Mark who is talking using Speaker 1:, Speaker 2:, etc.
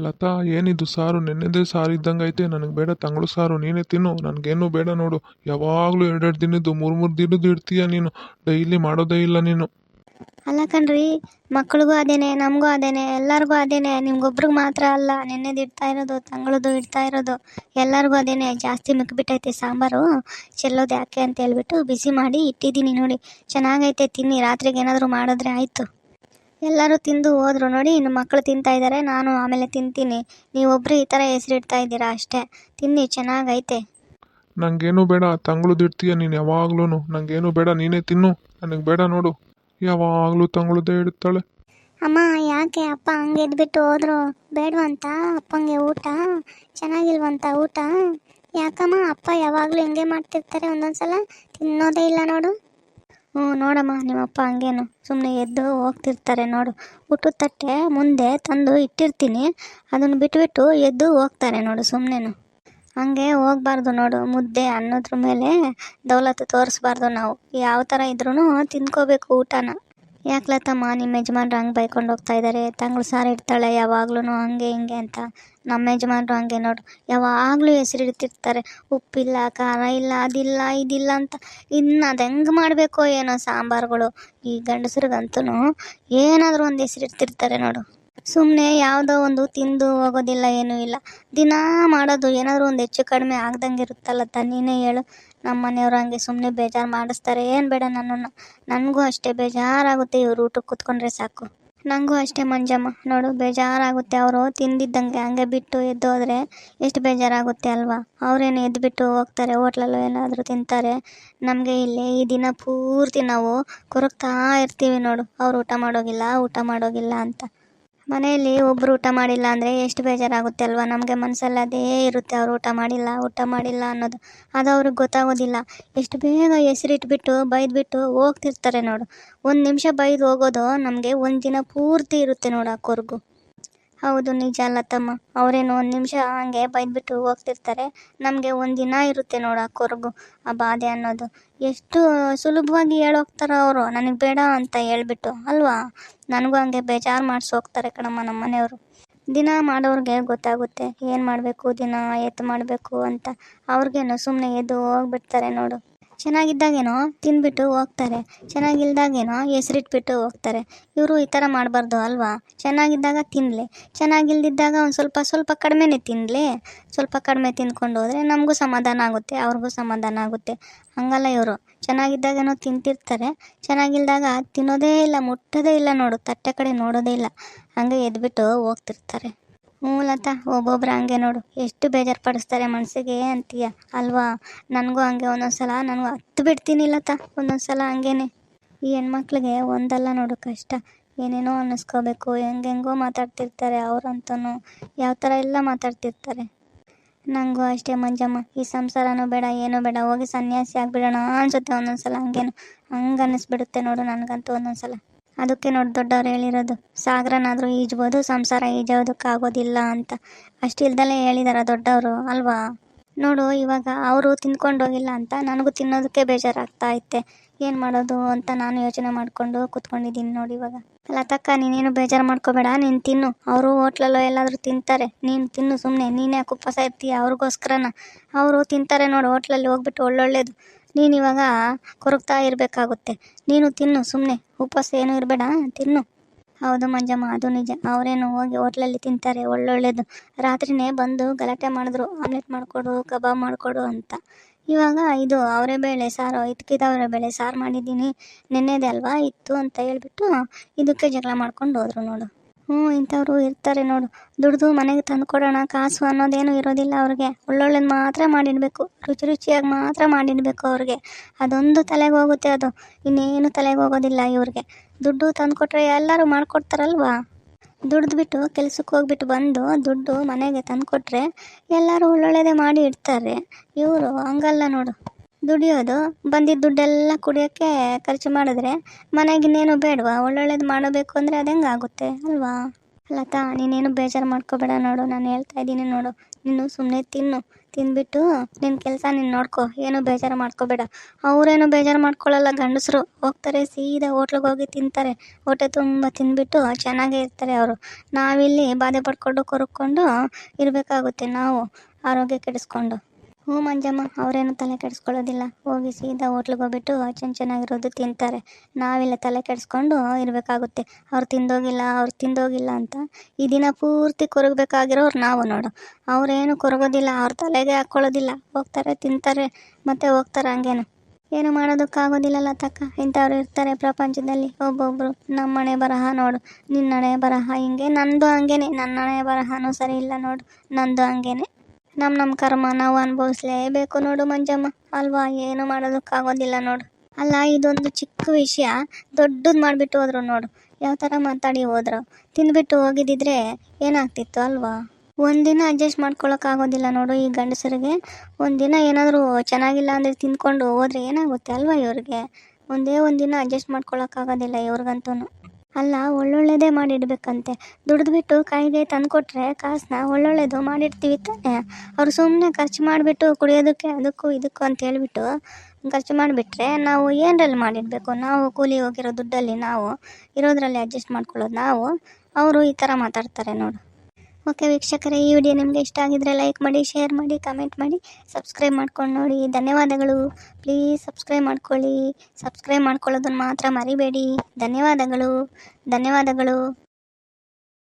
Speaker 1: ಲತಾ, ಏನಿದು ಸಾರು? ನೆನ್ನೆದೇ ಸಾರು ಇದ್ದಂಗೆ ಐತೆ. ನನಗೆ ಬೇಡ ತಂಗಳು ಸಾರು. ನೀನೇ ತಿನ್ನು. ನನಗೇನು ಬೇಡ ನೋಡು. ಯಾವಾಗಲೂ ಎರಡೆರಡು ದಿನದ್ದು, ಮೂರು ಮೂರು ದಿನದ್ದು ಇಡ್ತೀಯ ನೀನು? ಡೈಲಿ ಮಾಡೋದೇ ಇಲ್ಲ ನೀನು.
Speaker 2: ಅಲ್ಲ ಕಣ್ರಿ, ಮಕ್ಳಿಗೂ ಅದೇನೆ, ನಮಗೂ ಅದೇನೆ, ಎಲ್ಲರಿಗೂ ಅದೇನೆ. ನಿಮ್ಗೊಬ್ರಿಗೆ ಮಾತ್ರ ಅಲ್ಲ, ನೆನ್ನೆದು ಇಡ್ತಾ ಇರೋದು, ತಂಗಳದು ಇಡ್ತಾ ಇರೋದು. ಎಲ್ಲರಿಗೂ ಅದೇನೆ. ಜಾಸ್ತಿ ಮಿಕ್ಬಿಟ್ಟೈತೆ ಸಾಂಬಾರು. ಚೆಲ್ಲೋದು ಯಾಕೆ ಅಂತ ಹೇಳ್ಬಿಟ್ಟು ಬಿಸಿ ಮಾಡಿ ಇಟ್ಟಿದ್ದೀನಿ ನೋಡಿ. ಚೆನ್ನಾಗೈತೆ, ತಿನ್ನಿ. ರಾತ್ರಿಗೆ ಏನಾದರೂ ಮಾಡಿದ್ರೆ ಆಯಿತು. ಎಲ್ಲರೂ ತಿಂದು ಹೋದ್ರು ನೋಡಿ ಇನ್ನು ಮಕ್ಕಳು ತಿಂತಾ ಇದ್ದಾರೆ ನಾನು ಆಮೇಲೆ ತಿಂತೀನಿ. ನೀವೊಬ್ರು ಈ ಥರ ಹೆಸರಿಡ್ತಾ ಇದ್ದೀರಾ ಅಷ್ಟೇ. ತಿನ್ನಿ ಚೆನ್ನಾಗೈತೆ.
Speaker 1: ನಂಗೇನು ಬೇಡ ತಂಗಳು ಇಡ್ತೀಯ ನೀನು ಯಾವಾಗ್ಲೂ ನಂಗೇನು ಬೇಡ ನೀನೇ ತಿನ್ನು. ನನಗೆ ಬೇಡ ನೋಡು. ಯಾವಾಗಲೂ ತಂಗಳದ್ದೇ ಇಡ್ತಾಳೆ
Speaker 2: ಅಮ್ಮ ಯಾಕೆ ಅಪ್ಪ ಹಂಗೆ ಇದ್ಬಿಟ್ಟು ಹೋದ್ರು? ಬೇಡವಂತ ಅಪ್ಪಂಗೆ ಊಟ. ಚೆನ್ನಾಗಿಲ್ವಂತ ಊಟ. ಯಾಕಮ್ಮ ಅಪ್ಪ ಯಾವಾಗಲೂ ಹಿಂಗೆ ಮಾಡ್ತಿರ್ತಾರೆ ಒಂದೊಂದ್ಸಲ? ತಿನ್ನೋದೇ ಇಲ್ಲ ನೋಡು. ಹ್ಞೂ, ನೋಡಮ್ಮ, ನಿಮ್ಮಪ್ಪ ಹಂಗೇನು ಸುಮ್ಮನೆ ಎದ್ದು ಹೋಗ್ತಿರ್ತಾರೆ ನೋಡು. ಊಟದ ತಟ್ಟೆ ಮುಂದೆ ತಂದು ಇಟ್ಟಿರ್ತೀನಿ. ಅದನ್ನು ಬಿಟ್ಬಿಟ್ಟು ಎದ್ದು ಹೋಗ್ತಾರೆ ನೋಡು ಸುಮ್ಮನೆನು ಹಂಗೆ ಹೋಗ್ಬಾರ್ದು ನೋಡು, ಮುದ್ದೆ ಅನ್ನೋದ್ರ ಮೇಲೆ ದೌಲತ್ತು ತೋರಿಸ್ಬಾರ್ದು ನಾವು. ಯಾವ ಥರ ಇದ್ರೂ ತಿನ್ಕೋಬೇಕು ಊಟನ. ಯಾಕೆ ಲತಮ್ಮ ನಿಮ್ಮ ಯಜಮಾನ್ರು ಹಂಗೆ ಬೈಕೊಂಡು ಹೋಗ್ತಾ ಇದ್ದಾರೆ ತಂಗಳು ಸಾರ್ ಇಡ್ತಾಳೆ ಯಾವಾಗ್ಲೂ ಹಂಗೆ ಹಿಂಗೆ ಅಂತ. ನಮ್ಮ ಯಜಮಾನ್ರು ಹಂಗೆ ನೋಡು, ಯಾವಾಗಲೂ ಹೆಸರು ಇಡ್ತಿರ್ತಾರೆ ಉಪ್ಪಿಲ್ಲ, ಖಾರ ಇಲ್ಲ, ಅದಿಲ್ಲ, ಇದಿಲ್ಲ ಅಂತ. ಇನ್ನು ಅದು ಹೆಂಗೆ ಮಾಡಬೇಕೋ ಏನೋ ಸಾಂಬಾರುಗಳು. ಈ ಗಂಡಸ್ರಿಗಂತೂ ಏನಾದರೂ ಒಂದು ಹೆಸರು ಇಡ್ತಿರ್ತಾರೆ ನೋಡು. ಸುಮ್ಮನೆ ಯಾವುದೋ ಒಂದು ತಿಂದು ಹೋಗೋದಿಲ್ಲ, ಏನೂ ಇಲ್ಲ. ದಿನಾ ಮಾಡೋದು ಏನಾದರೂ ಒಂದು ಹೆಚ್ಚು ಕಡಿಮೆ ಆಗ್ದಂಗೆ ಇರುತ್ತಲ್ಲ ತ ನೀನೇ ಹೇಳು. ನಮ್ಮ ಮನೆಯವರು ಹಂಗೆ ಸುಮ್ಮನೆ ಬೇಜಾರು ಮಾಡಿಸ್ತಾರೆ. ಏನು ಬೇಡ ನನ್ನನ್ನು. ನನಗೂ ಅಷ್ಟೇ ಬೇಜಾರಾಗುತ್ತೆ ಇವ್ರು ಊಟಕ್ಕೆ ಕೂತ್ಕೊಂಡ್ರೆ ಸಾಕು. ನನಗೂ ಅಷ್ಟೇ ಮಂಜಮ್ಮ. ನೋಡು, ಬೇಜಾರಾಗುತ್ತೆ ಅವರು. ತಿಂದಿದ್ದಂಗೆ ಹಂಗೆ ಬಿಟ್ಟು ಎದ್ದೋದ್ರೆ ಎಷ್ಟು ಬೇಜಾರಾಗುತ್ತೆ ಅಲ್ವಾ? ಅವರೇನು ಎದ್ದುಬಿಟ್ಟು ಹೋಗ್ತಾರೆ, ಹೋಟ್ಲಲ್ಲೋ ಏನಾದರೂ ತಿಂತಾರೆ. ನಮಗೆ ಇಲ್ಲಿ ಈ ದಿನ ಪೂರ್ತಿ ನಾವು ಕೊರಗ್ತಾ ಇರ್ತೀವಿ ನೋಡು. ಅವ್ರು ಊಟ ಮಾಡೋಗಿಲ್ಲ ಊಟ ಮಾಡೋಗಿಲ್ಲ ಅಂತ. ಮನೆಯಲ್ಲಿ ಒಬ್ಬರು ಊಟ ಮಾಡಿಲ್ಲ ಅಂದರೆ ಎಷ್ಟು ಬೇಜಾರಾಗುತ್ತೆ ಅಲ್ವಾ? ನಮಗೆ ಮನಸ್ಸಲ್ಲಿ ಅದೇ ಇರುತ್ತೆ, ಅವರು ಊಟ ಮಾಡಿಲ್ಲ ಊಟ ಮಾಡಿಲ್ಲ ಅನ್ನೋದು. ಅದು ಅವ್ರಿಗೆ ಗೊತ್ತಾಗೋದಿಲ್ಲ. ಎಷ್ಟು ಬೇಗ ಹೆಸರಿಟ್ಬಿಟ್ಟು, ಬೈದ್ಬಿಟ್ಟು ಹೋಗ್ತಿರ್ತಾರೆ ನೋಡು. ಒಂದು ನಿಮಿಷ ಬೈದು ಹೋಗೋದು ನಮಗೆ ಒಂದು ದಿನ ಪೂರ್ತಿ ಇರುತ್ತೆ ನೋಡು ಆ ಕೊರಗು. ಹೌದು, ನಿಜ ಅಲ್ಲ ತಮ್ಮ. ಅವರೇನು ಒಂದು ನಿಮಿಷ ಹಂಗೆ ಬೈದ್ಬಿಟ್ಟು ಹೋಗ್ತಿರ್ತಾರೆ. ನಮಗೆ ಒಂದು ದಿನ ಇರುತ್ತೆ ನೋಡು ಆ ಕೊರಗು, ಆ ಬಾಧೆ ಅನ್ನೋದು. ಎಷ್ಟು ಸುಲಭವಾಗಿ ಹೇಳೋಗ್ತಾರ ಅವರು, ನನಗೆ ಬೇಡ ಅಂತ ಹೇಳ್ಬಿಟ್ಟು, ಅಲ್ವಾ? ನನಗೂ ಹಂಗೆ ಬೇಜಾರು ಮಾಡಿಸಿ ಹೋಗ್ತಾರೆ ಕಣಮ್ಮ ನಮ್ಮ ಮನೆಯವರು. ದಿನ ಮಾಡೋರಿಗೆ ಗೊತ್ತಾಗುತ್ತೆ, ಏನು ಮಾಡಬೇಕು, ದಿನ ಎತ್ತು ಮಾಡಬೇಕು ಅಂತ. ಅವ್ರಿಗೇನು ಸುಮ್ಮನೆ ಎದ್ದು ಹೋಗ್ಬಿಡ್ತಾರೆ ನೋಡು. ಚೆನ್ನಾಗಿದ್ದಾಗೇನೋ ತಿಂದ್ಬಿಟ್ಟು ಹೋಗ್ತಾರೆ. ಚೆನ್ನಾಗಿಲ್ದಾಗೇನೋ ಹೆಸರಿಟ್ಬಿಟ್ಟು ಹೋಗ್ತಾರೆ. ಇವರು ಈ ಥರ ಮಾಡಬಾರ್ದು ಅಲ್ವಾ? ಚೆನ್ನಾಗಿದ್ದಾಗ ತಿನ್ನಲಿ ಚೆನ್ನಾಗಿಲ್ದಿದ್ದಾಗ ಒಂದು ಸ್ವಲ್ಪ ಸ್ವಲ್ಪ ಕಡಿಮೆನೇ ತಿನ್ನಲಿ ಸ್ವಲ್ಪ ಕಡಿಮೆ ತಿಂದ್ಕೊಂಡು ಹೋದರೆ ನಮಗೂ ಸಮಾಧಾನ ಆಗುತ್ತೆ, ಅವ್ರಿಗೂ ಸಮಾಧಾನ ಆಗುತ್ತೆ. ಹಂಗಲ್ಲ ಇವರು. ಚೆನ್ನಾಗಿದ್ದಾಗೇನೋ ತಿಂತಿರ್ತಾರೆ. ಚೆನ್ನಾಗಿಲ್ದಾಗ ತಿನ್ನೋದೇ ಇಲ್ಲ, ಮುಟ್ಟೋದೇ ಇಲ್ಲ ನೋಡು, ತಟ್ಟೆ ಕಡೆ ನೋಡೋದೇ ಇಲ್ಲ. ಹಂಗೆ ಎದ್ಬಿಟ್ಟು ಹೋಗ್ತಿರ್ತಾರೆ. ಹ್ಞೂ ಒಬ್ಬೊಬ್ರು ಹಂಗೆ ನೋಡು. ಎಷ್ಟು ಬೇಜಾರು ಪಡಿಸ್ತಾರೆ ಮನಸ್ಸಿಗೆ ಅಂತೀಯ. ಅಲ್ವಾ? ನನಗೂ ಹಂಗೆ, ಒಂದೊಂದ್ಸಲ ನನಗೂ ಹತ್ತು ಬಿಡ್ತೀನಿ ಲತಾ. ಒಂದೊಂದ್ಸಲ ಹಂಗೇನೆ. ಈ ಹೆಣ್ಮಕ್ಳಿಗೆ ಒಂದಲ್ಲ ನೋಡು ಕಷ್ಟ. ಏನೇನೋ ಅನ್ನಿಸ್ಕೋಬೇಕು. ಹೆಂಗೆಂಗೋ ಮಾತಾಡ್ತಿರ್ತಾರೆ ಅವ್ರಂತೂ ಯಾವ ಥರ ಎಲ್ಲ ಮಾತಾಡ್ತಿರ್ತಾರೆ. ನನಗೂ ಅಷ್ಟೇ ಮಂಜಮ್ಮ. ಈ ಸಂಸಾರನೂ ಬೇಡ, ಏನೂ ಬೇಡ. ಹೋಗಿ ಸನ್ಯಾಸಿ ಆಗಿಬಿಡೋಣ ಅನ್ಸುತ್ತೆ ಒಂದೊಂದ್ಸಲ ಹಂಗೇನು. ಹಂಗೆ ಅನ್ನಿಸ್ಬಿಡುತ್ತೆ ನೋಡು ನನಗಂತೂ ಒಂದೊಂದ್ಸಲ. ಅದಕ್ಕೆ ನೋಡಿ ದೊಡ್ಡವ್ರು ಹೇಳಿರೋದು, ಸಾಗರನಾದರೂ ಈಜ್ಬೋದು, ಸಂಸಾರ ಈಜೋದಕ್ಕಾಗೋದಿಲ್ಲ ಅಂತ. ಅಷ್ಟಿಲ್ದಲೇ ಹೇಳಿದಾರ ದೊಡ್ಡವರು, ಅಲ್ವಾ? ನೋಡು, ಇವಾಗ ಅವರು ತಿನ್ಕೊಂಡು ಹೋಗಿಲ್ಲ ಅಂತ ನನಗೂ ತಿನ್ನೋದಕ್ಕೆ ಬೇಜಾರಾಗ್ತಾ ಐತೆ. ಏನು ಮಾಡೋದು ಅಂತ ನಾನು ಯೋಚನೆ ಮಾಡಿಕೊಂಡು ಕೂತ್ಕೊಂಡಿದ್ದೀನಿ ನೋಡಿ ಇವಾಗ. ಅಲ್ಲ ತಕ್ಕ ನೀನೇನು ಬೇಜಾರು ಮಾಡ್ಕೋಬೇಡ, ನೀನು ತಿನ್ನು. ಅವರು ಹೋಟ್ಲಲ್ಲೋ ಎಲ್ಲಾದರೂ ತಿಂತಾರೆ. ನೀನು ತಿನ್ನು ಸುಮ್ಮನೆ ನೀನೇ ಉಪವಾಸ ಇರ್ತೀಯ? ಅವ್ರಿಗೋಸ್ಕರನ. ಅವರು ತಿಂತಾರೆ ನೋಡು, ಹೋಟ್ಲಲ್ಲಿ ಹೋಗ್ಬಿಟ್ಟು ಒಳ್ಳೊಳ್ಳೇದು. ನೀನು ಇವಾಗ ಕೊರಗ್ತಾ ಇರಬೇಕಾಗುತ್ತೆ. ನೀನು ತಿನ್ನು ಸುಮ್ಮನೆ ಉಪವಾಸ ಏನೂ ಇರಬೇಡ, ತಿನ್ನು. ಹೌದು ಮಂಜಮ್ಮ, ಅದು ನಿಜ. ಅವರೇನು ಹೋಗಿ ಹೋಟ್ಲಲ್ಲಿ ತಿಂತಾರೆ, ಒಳ್ಳೊಳ್ಳೇದು. ರಾತ್ರಿನೇ ಬಂದು ಗಲಾಟೆ ಮಾಡಿದ್ರು, ಆಮ್ಲೆಟ್ ಮಾಡಿಕೊಡು, ಕಬಾಬ್ ಮಾಡಿಕೊಡು ಅಂತ. ಇವಾಗ ಇದು ಅವರೇ ಬೇಳೆ ಸಾರು ಇದ್ಕಿದವರೆ ಬೇಳೆ ಸಾರು ಮಾಡಿದ್ದೀನಿ, ನೆನ್ನೆದೆ ಅಲ್ವಾ? ಇತ್ತು ಅಂತ ಹೇಳ್ಬಿಟ್ಟು ಇದಕ್ಕೆ ಜಗಳ ಮಾಡ್ಕೊಂಡು ಹೋದ್ರು ನೋಡು. ಹ್ಞೂ, ಇಂಥವ್ರು ಇರ್ತಾರೆ ನೋಡು. ದುಡ್ದು ಮನೆಗೆ ತಂದು ಕೊಡೋಣ, ಕಾಸು ಅನ್ನೋದೇನು ಇರೋದಿಲ್ಲ ಅವ್ರಿಗೆ. ಒಳ್ಳೊಳ್ಳೇದು ಮಾತ್ರ ಮಾಡಿಡಬೇಕು. ರುಚಿ ರುಚಿಯಾಗಿ ಮಾತ್ರ ಮಾಡಿಡಬೇಕು ಅವ್ರಿಗೆ. ಅದೊಂದು ತಲೆಗೆ ಹೋಗುತ್ತೆ ಅದು. ಇನ್ನೇನು ತಲೆಗೆ ಹೋಗೋದಿಲ್ಲ ಇವ್ರಿಗೆ. ದುಡ್ಡು ತಂದು ಕೊಟ್ಟರೆ ಎಲ್ಲರೂ ಮಾಡಿಕೊಡ್ತಾರಲ್ವಾ? ದುಡ್ದುಬಿಟ್ಟು ಕೆಲಸಕ್ಕೆ ಹೋಗ್ಬಿಟ್ಟು ಬಂದು ದುಡ್ಡು ಮನೆಗೆ ತಂದು ಕೊಟ್ಟರೆ ಎಲ್ಲರೂ ಒಳ್ಳೊಳ್ಳೆದೇ ಮಾಡಿ ಇಡ್ತಾರೆ. ಇವರು ಹಂಗಲ್ಲ ನೋಡು. ದುಡಿಯೋದು. ಬಂದಿದ್ದ ದುಡ್ಡೆಲ್ಲ ಕುಡಿಯೋಕ್ಕೆ ಖರ್ಚು ಮಾಡಿದ್ರೆ ಮನೆಗೆ ಇನ್ನೇನು ಬೇಡವಾ? ಒಳ್ಳೊಳ್ಳೇದು ಮಾಡಬೇಕು ಅಂದರೆ ಅದು ಹೆಂಗಾಗುತ್ತೆ ಅಲ್ವಾ? ಲತಾ, ನೀನೇನು ಬೇಜಾರು ಮಾಡ್ಕೋಬೇಡ ನೋಡು. ನಾನು ಹೇಳ್ತಾ ಇದ್ದೀನಿ ನೋಡು. ನೀನು ಸುಮ್ಮನೆ ತಿನ್ನು. ತಿಂದ್ಬಿಟ್ಟು ನಿನ್ನ ಕೆಲಸ ನೀನು ನೋಡ್ಕೊ. ಏನು ಬೇಜಾರು ಮಾಡ್ಕೋಬೇಡ. ಅವರೇನು ಬೇಜಾರು ಮಾಡ್ಕೊಳ್ಳಲ್ಲ. ಗಂಡಸರು ಹೋಗ್ತಾರೆ, ಸೀದಾ ಹೋಟ್ಲಿಗೆ ಹೋಗಿ ತಿಂತಾರೆ. ಹೊಟ್ಟೆ ತುಂಬ ತಿಂದ್ಬಿಟ್ಟು ಚೆನ್ನಾಗೇ ಇರ್ತಾರೆ ಅವರು. ನಾವಿಲ್ಲಿ ಬಾಧೆ ಪಡ್ಕೊಂಡು ಕೊರಕೊಂಡು ಇರಬೇಕಾಗುತ್ತೆ ನಾವು, ಆರೋಗ್ಯ ಕೆಡಿಸ್ಕೊಂಡು. ಹ್ಞೂ ಮಂಜಮ್ಮ, ಅವರೇನು ತಲೆ ಕೆಡಿಸ್ಕೊಳ್ಳೋದಿಲ್ಲ. ಹೋಗಿ ಸೀದಾ ಹೋಟ್ಲಿಗೆ ಹೋಗ್ಬಿಟ್ಟು ಚೆನ್ನ ಚೆನ್ನಾಗಿರೋದು ತಿಂತಾರೆ. ನಾವಿಲ್ಲ ತಲೆ ಕೆಡಿಸ್ಕೊಂಡು ಇರಬೇಕಾಗುತ್ತೆ. ಅವ್ರು ತಿಂದೋಗಿಲ್ಲ ಅವ್ರು ತಿಂದೋಗಿಲ್ಲ ಅಂತ. ಈ ದಿನ ಪೂರ್ತಿ ಕೊರಗಬೇಕಾಗಿರೋರು ನಾವು ನೋಡು. ಅವರೇನು ಕೊರಗೋದಿಲ್ಲ, ಅವ್ರ ತಲೆಗೆ ಹಾಕ್ಕೊಳ್ಳೋದಿಲ್ಲ. ಹೋಗ್ತಾರೆ, ತಿಂತಾರೆ, ಮತ್ತೆ ಹೋಗ್ತಾರೆ ಹಂಗೇನು. ಏನು ಮಾಡೋದಕ್ಕಾಗೋದಿಲ್ಲಲ್ಲ ತಕ್ಕ. ಇಂಥವ್ರು ಇರ್ತಾರೆ ಪ್ರಪಂಚದಲ್ಲಿ. ಒಬ್ಬೊಬ್ಬರು ನಮ್ಮ ಮನೆ ಬರಹ ನೋಡು. ನಿನ್ನ ಹಣೆ ಬರಹ ಹಿಂಗೆ, ನಂದು ಹಂಗೇನೆ. ನನ್ನ ಹಣೆ ಬರಹನೂ ಸರಿ ಇಲ್ಲ ನೋಡು. ನಂದು ಹಂಗೇನೆ. ನಮ್ಮ ನಮ್ಮ ಕರ್ಮ ನಾವು ಅನುಭವಿಸ್ಲೇಬೇಕು ನೋಡು ಮಂಜಮ್ಮ. ಅಲ್ವಾ, ಏನು ಮಾಡೋದಕ್ಕಾಗೋದಿಲ್ಲ ನೋಡು. ಅಲ್ಲ, ಇದೊಂದು ಚಿಕ್ಕ ವಿಷಯ. ದೊಡ್ಡದು ಮಾಡಿಬಿಟ್ಟು ಹೋದ್ರು ನೋಡು. ಯಾವ ಥರ ಮಾತಾಡಿ ಹೋದ್ರು. ತಿಂದ್ಬಿಟ್ಟು ಹೋಗಿದ್ದಿದ್ರೆ ಏನಾಗ್ತಿತ್ತು ಅಲ್ವಾ? ಒಂದಿನ ಅಡ್ಜಸ್ಟ್ ಮಾಡ್ಕೊಳಕ್ಕಾಗೋದಿಲ್ಲ ನೋಡು ಈ ಗಂಡಸರಿಗೆ. ಒಂದಿನ ಏನಾದರೂ ಚೆನ್ನಾಗಿಲ್ಲ ಅಂದರೆ ತಿಂದ್ಕೊಂಡು ಹೋದ್ರೆ ಏನಾಗುತ್ತೆ ಅಲ್ವಾ ಇವ್ರಿಗೆ? ಒಂದೇ ಒಂದಿನ ಅಡ್ಜಸ್ಟ್ ಮಾಡ್ಕೊಳಕ್ಕಾಗೋದಿಲ್ಲ ಇವ್ರಿಗಂತೂ ಅಲ್ಲ, ಒಳ್ಳೊಳ್ಳೇದೇ ಮಾಡಿಡ್ಬೇಕಂತೆ. ದುಡಿದ್ಬಿಟ್ಟು ಕೈಗೆ ತಂದುಕೊಟ್ರೆ ಕಾಸನ್ನ ಒಳ್ಳೊಳ್ಳೇದು ಮಾಡಿರ್ತೀವಿ ತಾನೆ. ಅವ್ರು ಸುಮ್ಮನೆ ಖರ್ಚು ಮಾಡಿಬಿಟ್ಟು ಕುಡಿಯೋದಕ್ಕೆ ಅದಕ್ಕೂ ಇದಕ್ಕೂ ಅಂತ ಹೇಳ್ಬಿಟ್ಟು ಖರ್ಚು ಮಾಡಿಬಿಟ್ರೆ ನಾವು ಏನರಲ್ಲಿ ಮಾಡಿಡಬೇಕು? ನಾವು ಕೂಲಿ ಹೋಗಿರೋ ದುಡ್ಡಲ್ಲಿ ನಾವು ಇರೋದ್ರಲ್ಲಿ ಅಡ್ಜಸ್ಟ್ ಮಾಡ್ಕೊಳ್ಳೋದು ನಾವು. ಅವರು ಈ ಥರ ಮಾತಾಡ್ತಾರೆ ನೋಡು. ಓಕೆ ವೀಕ್ಷಕರೇ, ಈ ವಿಡಿಯೋ ನಿಮಗೆ ಇಷ್ಟ ಆಗಿದ್ರೆ ಲೈಕ್ ಮಾಡಿ ಶೇರ್ ಮಾಡಿ ಕಮೆಂಟ್ ಮಾಡಿ ಸಬ್ಸ್ಕ್ರೈಬ್ ಮಾಡ್ಕೊಂಡು ನೋಡಿ. ಧನ್ಯವಾದಗಳು. ಪ್ಲೀಸ್ ಸಬ್ಸ್ಕ್ರೈಬ್ ಮಾಡ್ಕೊಳ್ಳಿ. ಸಬ್ಸ್ಕ್ರೈಬ್ ಮಾಡ್ಕೊಳ್ಳೋದನ್ನು ಮಾತ್ರ ಮರಿಬೇಡಿ. ಧನ್ಯವಾದಗಳು. ಧನ್ಯವಾದಗಳು.